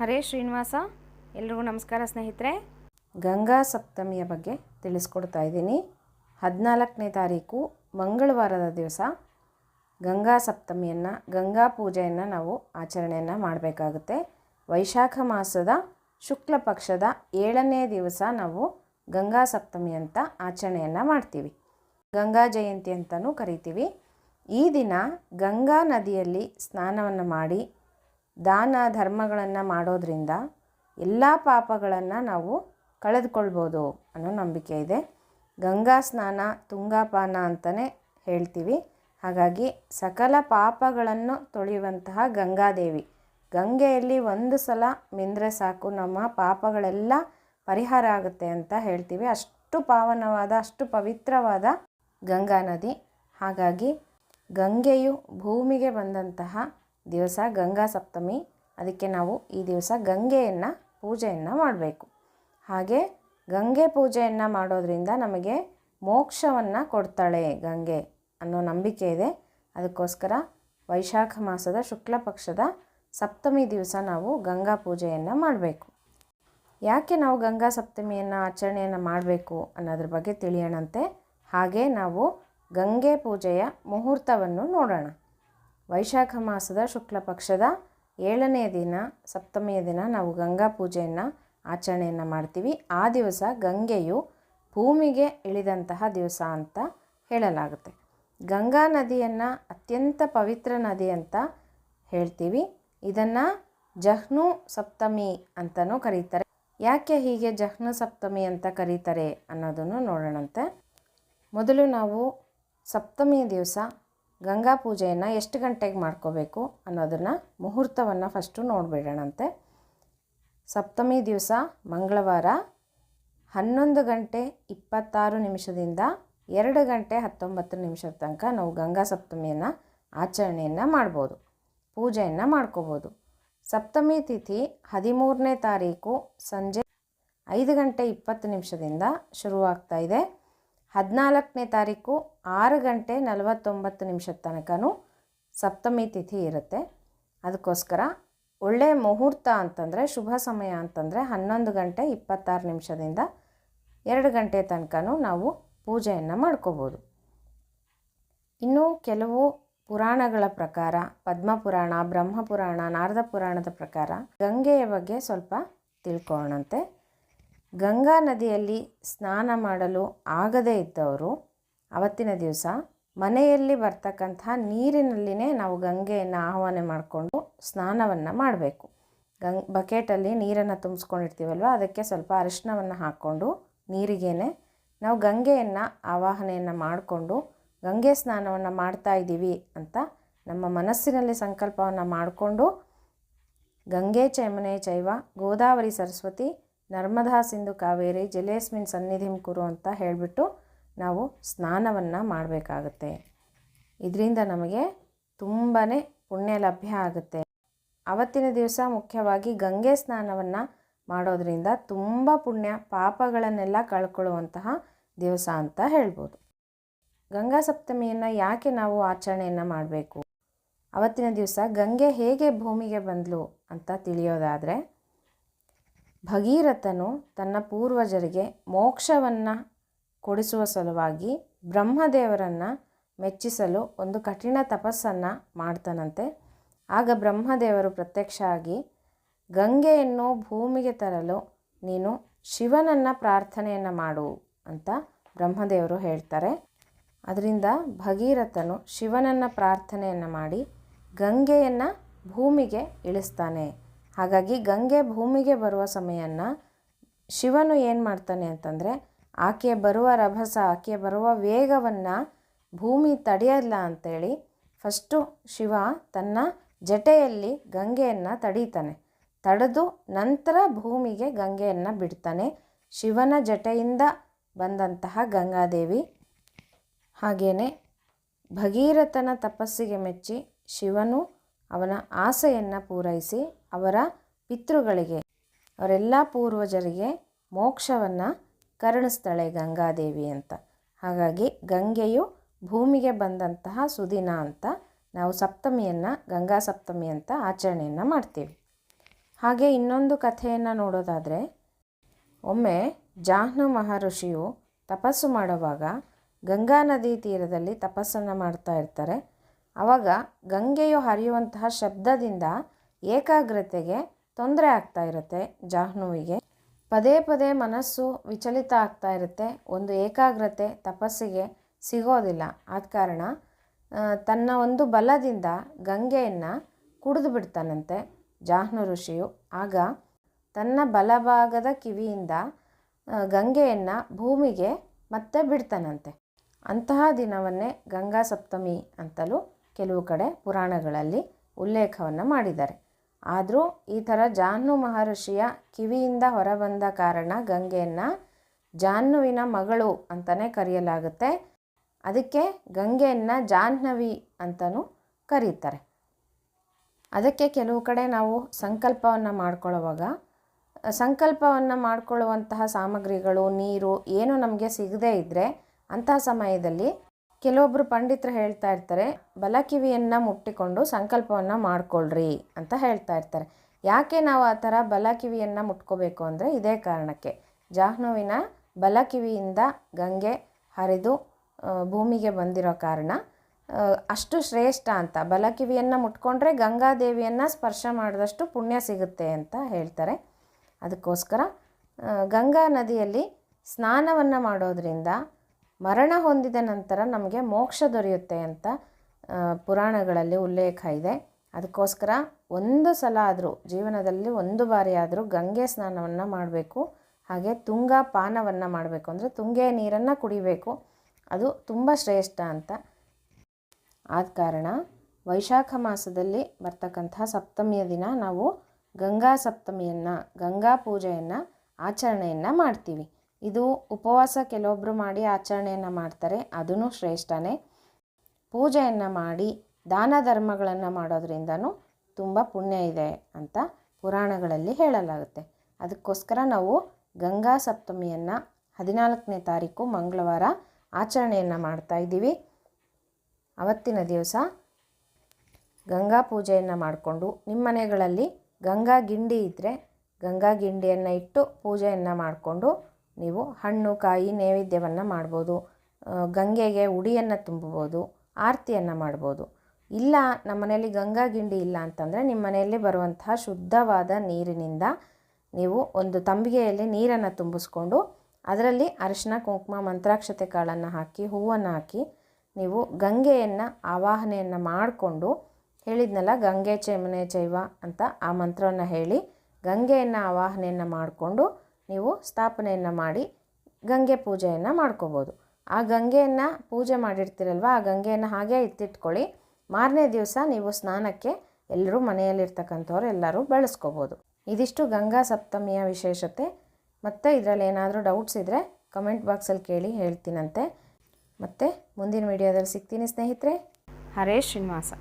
ಹರೇ ಶ್ರೀನಿವಾಸ, ಎಲ್ರಿಗೂ ನಮಸ್ಕಾರ ಸ್ನೇಹಿತರೆ. ಗಂಗಾ ಸಪ್ತಮಿಯ ಬಗ್ಗೆ ತಿಳಿಸ್ಕೊಡ್ತಾ ಇದ್ದೀನಿ. ಹದಿನಾಲ್ಕನೇ ತಾರೀಕು ಮಂಗಳವಾರದ ದಿವಸ ಗಂಗಾ ಸಪ್ತಮಿಯನ್ನು, ಗಂಗಾ ಪೂಜೆಯನ್ನು ನಾವು ಆಚರಣೆಯನ್ನು ಮಾಡಬೇಕಾಗುತ್ತೆ. ವೈಶಾಖ ಮಾಸದ ಶುಕ್ಲ ಪಕ್ಷದ ಏಳನೇ ದಿವಸ ನಾವು ಗಂಗಾ ಸಪ್ತಮಿ ಅಂತ ಆಚರಣೆಯನ್ನು ಮಾಡ್ತೀವಿ. ಗಂಗಾ ಜಯಂತಿ ಅಂತಲೂ ಕರಿತೀವಿ. ಈ ದಿನ ಗಂಗಾ ನದಿಯಲ್ಲಿ ಸ್ನಾನವನ್ನು ಮಾಡಿ ದಾನ ಧರ್ಮಗಳನ್ನು ಮಾಡೋದ್ರಿಂದ ಎಲ್ಲ ಪಾಪಗಳನ್ನು ನಾವು ಕಳೆದುಕೊಳ್ಬೋದು ಅನ್ನೋ ನಂಬಿಕೆ ಇದೆ. ಗಂಗಾ ಸ್ನಾನ, ತುಂಗಾಪಾನ ಅಂತಲೇ ಹೇಳ್ತೀವಿ. ಹಾಗಾಗಿ ಸಕಲ ಪಾಪಗಳನ್ನು ತೊಳೆಯುವಂತಹ ಗಂಗಾದೇವಿ. ಗಂಗೆಯಲ್ಲಿ ಒಂದು ಸಲ ಮಿಂದರೆ ಸಾಕು, ನಮ್ಮ ಪಾಪಗಳೆಲ್ಲ ಪರಿಹಾರ ಆಗುತ್ತೆ ಅಂತ ಹೇಳ್ತೀವಿ. ಅಷ್ಟು ಪಾವನವಾದ, ಅಷ್ಟು ಪವಿತ್ರವಾದ ಗಂಗಾ ನದಿ. ಹಾಗಾಗಿ ಗಂಗೆಯು ಭೂಮಿಗೆ ಬಂದಂತಹ ದಿವಸ ಗಂಗಾ ಸಪ್ತಮಿ, ಅದಕ್ಕೆ ನಾವು ಈ ದಿವಸ ಗಂಗೆಯನ್ನು ಪೂಜೆಯನ್ನು ಮಾಡಬೇಕು. ಹಾಗೆ ಗಂಗೆ ಪೂಜೆಯನ್ನು ಮಾಡೋದರಿಂದ ನಮಗೆ ಮೋಕ್ಷವನ್ನು ಕೊಡ್ತಾಳೆ ಗಂಗೆ ಅನ್ನೋ ನಂಬಿಕೆ ಇದೆ. ಅದಕ್ಕೋಸ್ಕರ ವೈಶಾಖ ಮಾಸದ ಶುಕ್ಲ ಪಕ್ಷದ ಸಪ್ತಮಿ ದಿವಸ ನಾವು ಗಂಗಾ ಪೂಜೆಯನ್ನು ಮಾಡಬೇಕು. ಯಾಕೆ ನಾವು ಗಂಗಾ ಸಪ್ತಮಿಯನ್ನು ಆಚರಣೆಯನ್ನು ಮಾಡಬೇಕು ಅನ್ನೋದ್ರ ಬಗ್ಗೆ ತಿಳಿಯೋಣಂತೆ. ಹಾಗೆ ನಾವು ಗಂಗೆ ಪೂಜೆಯ ಮುಹೂರ್ತವನ್ನು ನೋಡೋಣ. ವೈಶಾಖ ಮಾಸದ ಶುಕ್ಲ ಪಕ್ಷದ ಏಳನೆಯ ದಿನ, ಸಪ್ತಮಿಯ ದಿನ ನಾವು ಗಂಗಾ ಪೂಜೆಯನ್ನು, ಆಚರಣೆಯನ್ನು ಮಾಡ್ತೀವಿ. ಆ ದಿವಸ ಗಂಗೆಯು ಭೂಮಿಗೆ ಇಳಿದಂತಹ ದಿವಸ ಅಂತ ಹೇಳಲಾಗುತ್ತೆ. ಗಂಗಾ ನದಿಯನ್ನು ಅತ್ಯಂತ ಪವಿತ್ರ ನದಿ ಅಂತ ಹೇಳ್ತೀವಿ. ಇದನ್ನು ಜಹ್ನು ಸಪ್ತಮಿ ಅಂತಲೂ ಕರೀತಾರೆ. ಯಾಕೆ ಹೀಗೆ ಜಹ್ನು ಸಪ್ತಮಿ ಅಂತ ಕರೀತಾರೆ ಅನ್ನೋದನ್ನು ನೋಡೋಣಂತೆ. ಮೊದಲು ನಾವು ಸಪ್ತಮಿಯ ದಿವಸ ಗಂಗಾ ಪೂಜೆಯನ್ನು ಎಷ್ಟು ಗಂಟೆಗೆ ಮಾಡ್ಕೋಬೇಕು ಅನ್ನೋದನ್ನು ಮುಹೂರ್ತವನ್ನು ಫಸ್ಟು ನೋಡಿಬಿಡೋಣಂತೆ. ಸಪ್ತಮಿ ದಿವಸ ಮಂಗಳವಾರ ಹನ್ನೊಂದು ಗಂಟೆ ಇಪ್ಪತ್ತಾರು ನಿಮಿಷದಿಂದ ಎರಡು ಗಂಟೆ ಹತ್ತೊಂಬತ್ತು ನಿಮಿಷದ ತನಕ ನಾವು ಗಂಗಾ ಸಪ್ತಮಿಯನ್ನು ಆಚರಣೆಯನ್ನು ಮಾಡ್ಬೋದು, ಪೂಜೆಯನ್ನು ಮಾಡ್ಕೋಬೋದು. ಸಪ್ತಮಿ ತಿಥಿ ಹದಿಮೂರನೇ ತಾರೀಕು ಸಂಜೆ ಐದು ಗಂಟೆ ಇಪ್ಪತ್ತು ನಿಮಿಷದಿಂದ ಶುರುವಾಗ್ತಾ ಇದೆ. ಹದಿನಾಲ್ಕನೇ ತಾರೀಕು ಆರು ಗಂಟೆ ನಲವತ್ತೊಂಬತ್ತು ನಿಮಿಷದ ತನಕನೂ ಸಪ್ತಮಿ ತಿಥಿ ಇರುತ್ತೆ. ಅದಕ್ಕೋಸ್ಕರ ಒಳ್ಳೆಯ ಮುಹೂರ್ತ ಅಂತಂದರೆ, ಶುಭ ಸಮಯ ಅಂತಂದರೆ ಹನ್ನೊಂದು ಗಂಟೆ ಇಪ್ಪತ್ತಾರು ನಿಮಿಷದಿಂದ ಎರಡು ಗಂಟೆ ತನಕನೂ ನಾವು ಪೂಜೆಯನ್ನು ಮಾಡ್ಕೋಬೋದು. ಇನ್ನು ಕೆಲವು ಪುರಾಣಗಳ ಪ್ರಕಾರ ಪದ್ಮಪುರಾಣ ಬ್ರಹ್ಮಪುರಾಣ ನಾರದ ಪುರಾಣದ ಪ್ರಕಾರ ಗಂಗೆಯ ಬಗ್ಗೆ ಸ್ವಲ್ಪ ತಿಳ್ಕೊಳ್ಳೋಣಂತೆ. ಗಂಗಾ ನದಿಯಲ್ಲಿ ಸ್ನಾನ ಮಾಡಲು ಆಗದೇ ಇದ್ದವರು, ಅವತ್ತಿನ ದಿವಸ ಮನೆಯಲ್ಲಿ ಬರ್ತಕ್ಕಂತಹ ನೀರಿನಲ್ಲಿನೇ ನಾವು ಗಂಗೆಯನ್ನು ಆಹ್ವಾನ ಮಾಡಿಕೊಂಡು ಸ್ನಾನವನ್ನು ಮಾಡಬೇಕು. ಗಂಗ್, ಬಕೆಟಲ್ಲಿ ನೀರನ್ನು ತುಂಬಿಸ್ಕೊಂಡಿರ್ತೀವಲ್ವ, ಅದಕ್ಕೆ ಸ್ವಲ್ಪ ಅರಿಶಿನವನ್ನು ಹಾಕ್ಕೊಂಡು ನೀರಿಗೇನೆ ನಾವು ಗಂಗೆಯನ್ನು ಆವಾಹನೆಯನ್ನು ಮಾಡಿಕೊಂಡು ಗಂಗೆ ಸ್ನಾನವನ್ನು ಮಾಡ್ತಾ ಇದ್ದೀವಿ ಅಂತ ನಮ್ಮ ಮನಸ್ಸಿನಲ್ಲಿ ಸಂಕಲ್ಪವನ್ನು ಮಾಡಿಕೊಂಡು ಗಂಗೆ ಚೈಮನೆ ಚೈವ ಗೋದಾವರಿ ಸರಸ್ವತಿ ನರ್ಮದಾ ಸಿಂಧು ಕಾವೇರಿ ಜಲೇಸ್ಮಿನ್ ಸನ್ನಿಧಿಂ ಕುರು ಅಂತ ಹೇಳಿಬಿಟ್ಟು ನಾವು ಸ್ನಾನವನ್ನು ಮಾಡಬೇಕಾಗುತ್ತೆ. ಇದರಿಂದ ನಮಗೆ ತುಂಬಾ ಪುಣ್ಯ ಲಭ್ಯ ಆಗುತ್ತೆ. ಅವತ್ತಿನ ದಿವಸ ಮುಖ್ಯವಾಗಿ ಗಂಗೆ ಸ್ನಾನವನ್ನು ಮಾಡೋದರಿಂದ ತುಂಬ ಪುಣ್ಯ, ಪಾಪಗಳನ್ನೆಲ್ಲ ಕಳ್ಕೊಳ್ಳುವಂತಹ ದಿವಸ ಅಂತ ಹೇಳ್ಬೋದು. ಗಂಗಾ ಸಪ್ತಮಿಯನ್ನು ಯಾಕೆ ನಾವು ಆಚರಣೆಯನ್ನು ಮಾಡಬೇಕು? ಅವತ್ತಿನ ದಿವಸ ಗಂಗೆ ಹೇಗೆ ಭೂಮಿಗೆ ಬಂದಳು ಅಂತ ತಿಳಿಯೋದಾದರೆ ಭಗೀರಥನು ತನ್ನ ಪೂರ್ವಜರಿಗೆ ಮೋಕ್ಷವನ್ನು ಕೊಡಿಸುವ ಸಲುವಾಗಿ ಬ್ರಹ್ಮದೇವರನ್ನು ಮೆಚ್ಚಿಸಲು ಒಂದು ಕಠಿಣ ತಪಸ್ಸನ್ನು ಮಾಡ್ತಾನಂತೆ. ಆಗ ಬ್ರಹ್ಮದೇವರು ಪ್ರತ್ಯಕ್ಷ ಆಗಿ ಗಂಗೆಯನ್ನು ಭೂಮಿಗೆ ತರಲು ನೀನು ಶಿವನನ್ನು ಪ್ರಾರ್ಥನೆಯನ್ನು ಮಾಡು ಅಂತ ಬ್ರಹ್ಮದೇವರು ಹೇಳ್ತಾರೆ. ಅದರಿಂದ ಭಗೀರಥನು ಶಿವನನ್ನು ಪ್ರಾರ್ಥನೆಯನ್ನು ಮಾಡಿ ಗಂಗೆಯನ್ನು ಭೂಮಿಗೆ ಇಳಿಸ್ತಾನೆ. ಹಾಗಾಗಿ ಗಂಗೆ ಭೂಮಿಗೆ ಬರುವ ಸಮಯನ ಶಿವನು ಏನು ಮಾಡ್ತಾನೆ ಅಂತಂದರೆ, ಆಕೆ ಬರುವ ರಭಸ, ಆಕೆ ಬರುವ ವೇಗವನ್ನು ಭೂಮಿ ತಡೆಯಲ್ಲ ಅಂತೇಳಿ ಫಸ್ಟು ಶಿವ ತನ್ನ ಜಟೆಯಲ್ಲಿ ಗಂಗೆಯನ್ನು ತಡೀತಾನೆ. ತಡೆದು ನಂತರ ಭೂಮಿಗೆ ಗಂಗೆಯನ್ನು ಬಿಡ್ತಾನೆ. ಶಿವನ ಜಟೆಯಿಂದ ಬಂದಂತಹ ಗಂಗಾದೇವಿ. ಹಾಗೆಯೇ ಭಗೀರಥನ ತಪಸ್ಸಿಗೆ ಮೆಚ್ಚಿ ಶಿವನು ಅವನ ಆಸೆಯನ್ನು ಪೂರೈಸಿ ಅವರ ಪಿತೃಗಳಿಗೆ, ಅವರೆಲ್ಲ ಪೂರ್ವಜರಿಗೆ ಮೋಕ್ಷವನ್ನು ಕರುಣಿಸ್ತಾಳೆ ಗಂಗಾದೇವಿ ಅಂತ. ಹಾಗಾಗಿ ಗಂಗೆಯು ಭೂಮಿಗೆ ಬಂದಂತಹ ಸುದಿನ ಅಂತ ನಾವು ಸಪ್ತಮಿಯನ್ನು, ಗಂಗಾ ಸಪ್ತಮಿ ಅಂತ ಆಚರಣೆಯನ್ನು ಮಾಡ್ತೀವಿ. ಹಾಗೆ ಇನ್ನೊಂದು ಕಥೆಯನ್ನು ನೋಡೋದಾದರೆ, ಒಮ್ಮೆ ಜಾಹ್ನು ಮಹರ್ಷಿಯು ತಪಸ್ಸು ಮಾಡುವಾಗ ಗಂಗಾ ನದಿ ತೀರದಲ್ಲಿ ತಪಸ್ಸನ್ನು ಮಾಡ್ತಾ ಇರ್ತಾರೆ. ಆವಾಗ ಗಂಗೆಯು ಹರಿಯುವಂತಹ ಶಬ್ದದಿಂದ ಏಕಾಗ್ರತೆಗೆ ತೊಂದರೆ ಆಗ್ತಾ ಇರುತ್ತೆ ಜಾಹ್ನುವಿಗೆ. ಪದೇ ಪದೇ ಮನಸ್ಸು ವಿಚಲಿತ ಆಗ್ತಾ ಇರುತ್ತೆ. ಒಂದು ಏಕಾಗ್ರತೆ ತಪಸ್ಸಿಗೆ ಸಿಗೋದಿಲ್ಲ. ಆದ ಕಾರಣ ತನ್ನ ಒಂದು ಬಲದಿಂದ ಗಂಗೆಯನ್ನು ಕುಡಿದು ಬಿಡ್ತಾನಂತೆ ಜಾಹ್ನು ಋಷಿಯು. ಆಗ ತನ್ನ ಬಲಭಾಗದ ಕಿವಿಯಿಂದ ಗಂಗೆಯನ್ನು ಭೂಮಿಗೆ ಮತ್ತೆ ಬಿಡ್ತಾನಂತೆ. ಅಂತಹ ದಿನವನ್ನೇ ಗಂಗಾ ಸಪ್ತಮಿ ಅಂತಲೂ ಕೆಲವು ಕಡೆ ಪುರಾಣಗಳಲ್ಲಿ ಉಲ್ಲೇಖವನ್ನು ಮಾಡಿದ್ದಾರೆ. ಆದರೂ ಈ ಥರ ಜಾಹ್ನು ಮಹರ್ಷಿಯ ಕಿವಿಯಿಂದ ಹೊರಬಂದ ಕಾರಣ ಗಂಗೆಯನ್ನು ಜಾಹ್ನುವಿನ ಮಗಳು ಅಂತಲೇ ಕರೆಯಲಾಗುತ್ತೆ. ಅದಕ್ಕೆ ಗಂಗೆಯನ್ನು ಜಾಹ್ನವಿ ಅಂತಲೂ ಕರೀತಾರೆ. ಅದಕ್ಕೆ ಕೆಲವು ಕಡೆ ನಾವು ಸಂಕಲ್ಪವನ್ನು ಮಾಡ್ಕೊಳ್ಳುವಾಗ, ಸಂಕಲ್ಪವನ್ನು ಮಾಡಿಕೊಳ್ಳುವಂತಹ ಸಾಮಗ್ರಿಗಳು, ನೀರು, ಏನು ನಮಗೆ ಸಿಗದೇ ಇದ್ದರೆ ಅಂತಹ ಸಮಯದಲ್ಲಿ ಕೆಲವೊಬ್ಬರು ಪಂಡಿತರು ಹೇಳ್ತಾ ಇರ್ತಾರೆ ಬಲಕಿವಿಯನ್ನು ಮುಟ್ಟಿಕೊಂಡು ಸಂಕಲ್ಪವನ್ನು ಮಾಡಿಕೊಳ್ಳ್ರಿ ಅಂತ ಹೇಳ್ತಾ ಇರ್ತಾರೆ. ಯಾಕೆ ನಾವು ಆ ಥರ ಬಲಕಿವಿಯನ್ನು ಮುಟ್ಕೋಬೇಕು ಅಂದರೆ ಇದೇ ಕಾರಣಕ್ಕೆ. ಜಾಹ್ನುವಿನ ಬಲಕಿವಿಯಿಂದ ಗಂಗೆ ಹರಿದು ಭೂಮಿಗೆ ಬಂದಿರೋ ಕಾರಣ ಅಷ್ಟು ಶ್ರೇಷ್ಠ ಅಂತ. ಬಲಕಿವಿಯನ್ನು ಮುಟ್ಕೊಂಡ್ರೆ ಗಂಗಾದೇವಿಯನ್ನು ಸ್ಪರ್ಶ ಮಾಡಿದಷ್ಟು ಪುಣ್ಯ ಸಿಗುತ್ತೆ ಅಂತ ಹೇಳ್ತಾರೆ. ಅದಕ್ಕೋಸ್ಕರ ಗಂಗಾ ನದಿಯಲ್ಲಿ ಸ್ನಾನವನ್ನು ಮಾಡೋದ್ರಿಂದ ಮರಣ ಹೊಂದಿದ ನಂತರ ನಮಗೆ ಮೋಕ್ಷ ದೊರೆಯುತ್ತೆ ಅಂತ ಪುರಾಣಗಳಲ್ಲಿ ಉಲ್ಲೇಖ ಇದೆ. ಅದಕ್ಕೋಸ್ಕರ ಒಂದು ಸಲ ಆದರೂ, ಜೀವನದಲ್ಲಿ ಒಂದು ಬಾರಿ ಆದರೂ ಗಂಗೆ ಸ್ನಾನವನ್ನು ಮಾಡಬೇಕು. ಹಾಗೆ ತುಂಗ ಪಾನವನ್ನು ಮಾಡಬೇಕು. ಅಂದರೆ ತುಂಗೆ ನೀರನ್ನು ಕುಡಿಬೇಕು. ಅದು ತುಂಬ ಶ್ರೇಷ್ಠ ಅಂತ. ಆದ ಕಾರಣ ವೈಶಾಖ ಮಾಸದಲ್ಲಿ ಬರ್ತಕ್ಕಂತಹ ಸಪ್ತಮಿಯ ದಿನ ನಾವು ಗಂಗಾ ಸಪ್ತಮಿಯನ್ನು, ಗಂಗಾ ಪೂಜೆಯನ್ನು, ಆಚರಣೆಯನ್ನು ಮಾಡ್ತೀವಿ. ಇದು ಉಪವಾಸ ಕೆಲವೊಬ್ಬರು ಮಾಡಿ ಆಚರಣೆಯನ್ನು ಮಾಡ್ತಾರೆ ಅದೂ ಶ್ರೇಷ್ಠನೇ. ಪೂಜೆಯನ್ನು ಮಾಡಿ ದಾನ ಧರ್ಮಗಳನ್ನು ಮಾಡೋದ್ರಿಂದನೂ ತುಂಬ ಪುಣ್ಯ ಇದೆ ಅಂತ ಪುರಾಣಗಳಲ್ಲಿ ಹೇಳಲಾಗುತ್ತೆ. ಅದಕ್ಕೋಸ್ಕರ ನಾವು ಗಂಗಾ ಸಪ್ತಮಿಯನ್ನು ಹದಿನಾಲ್ಕನೇ ತಾರೀಕು ಮಂಗಳವಾರ ಆಚರಣೆಯನ್ನು ಮಾಡ್ತಾ ಇದ್ದೀವಿ. ಅವತ್ತಿನ ದಿವಸ ಗಂಗಾ ಪೂಜೆಯನ್ನು ಮಾಡಿಕೊಂಡು ನಿಮ್ಮ ಮನೆಗಳಲ್ಲಿ ಗಂಗಾ ಗಿಂಡಿ ಇದ್ದರೆ ಗಂಗಾ ಗಿಂಡಿಯನ್ನು ಇಟ್ಟು ಪೂಜೆಯನ್ನು ಮಾಡಿಕೊಂಡು ನೀವು ಹಣ್ಣು, ಕಾಯಿ ನೈವೇದ್ಯವನ್ನು ಮಾಡ್ಬೋದು. ಗಂಗೆಗೆ ಉಡಿಯನ್ನು ತುಂಬಬೋದು, ಆರತಿಯನ್ನು ಮಾಡ್ಬೋದು. ಇಲ್ಲ, ನಮ್ಮ ಮನೆಯಲ್ಲಿ ಗಂಗಾ ಗಿಂಡಿ ಇಲ್ಲ ಅಂತಂದರೆ ನಿಮ್ಮ ಮನೆಯಲ್ಲಿ ಬರುವಂತಹ ಶುದ್ಧವಾದ ನೀರಿನಿಂದ ನೀವು ಒಂದು ತಂಬಿಗೆಯಲ್ಲಿ ನೀರನ್ನು ತುಂಬಿಸ್ಕೊಂಡು ಅದರಲ್ಲಿ ಅರಿಶಿನ ಕುಂಕುಮ, ಮಂತ್ರಾಕ್ಷತೆ ಕಾಳನ್ನು ಹಾಕಿ, ಹೂವನ್ನು ಹಾಕಿ ನೀವು ಗಂಗೆಯನ್ನು, ಆವಾಹನೆಯನ್ನು ಮಾಡಿಕೊಂಡು ಹೇಳಿದ್ನಲ್ಲ, ಗಂಗೆ ಚೈಮನೆ ಚೈವ ಅಂತ ಆ ಮಂತ್ರವನ್ನು ಹೇಳಿ ಗಂಗೆಯನ್ನು, ಆವಾಹನೆಯನ್ನು ಮಾಡಿಕೊಂಡು ನೀವು ಸ್ಥಾಪನೆಯನ್ನು ಮಾಡಿ ಗಂಗೆ ಪೂಜೆಯನ್ನು ಮಾಡ್ಕೋಬೋದು. ಆ ಗಂಗೆಯನ್ನು ಪೂಜೆ ಮಾಡಿರ್ತೀರಲ್ವ? ಆ ಗಂಗೆಯನ್ನು ಹಾಗೆ ಇತ್ತಿಟ್ಕೊಳ್ಳಿ ಮಾರನೇ ದಿವಸ ನೀವು ಸ್ನಾನಕ್ಕೆ ಎಲ್ಲರೂ ಮನೆಯಲ್ಲಿರ್ತಕ್ಕಂಥವ್ರು ಎಲ್ಲರೂ ಬಳಸ್ಕೋಬೋದು. ಇದಿಷ್ಟು ಗಂಗಾ ಸಪ್ತಮಿಯ ವಿಶೇಷತೆ. ಮತ್ತು ಇದರಲ್ಲಿ ಏನಾದರೂ ಡೌಟ್ಸ್ ಇದ್ದರೆ ಕಮೆಂಟ್ ಬಾಕ್ಸಲ್ಲಿ ಕೇಳಿ ಹೇಳ್ತೀನಂತೆ. ಮತ್ತು ಮುಂದಿನ ವಿಡಿಯೋದಲ್ಲಿ ಸಿಗ್ತೀನಿ ಸ್ನೇಹಿತರೆ. ಹರೇಶ್ ಶ್ರೀನಿವಾಸ.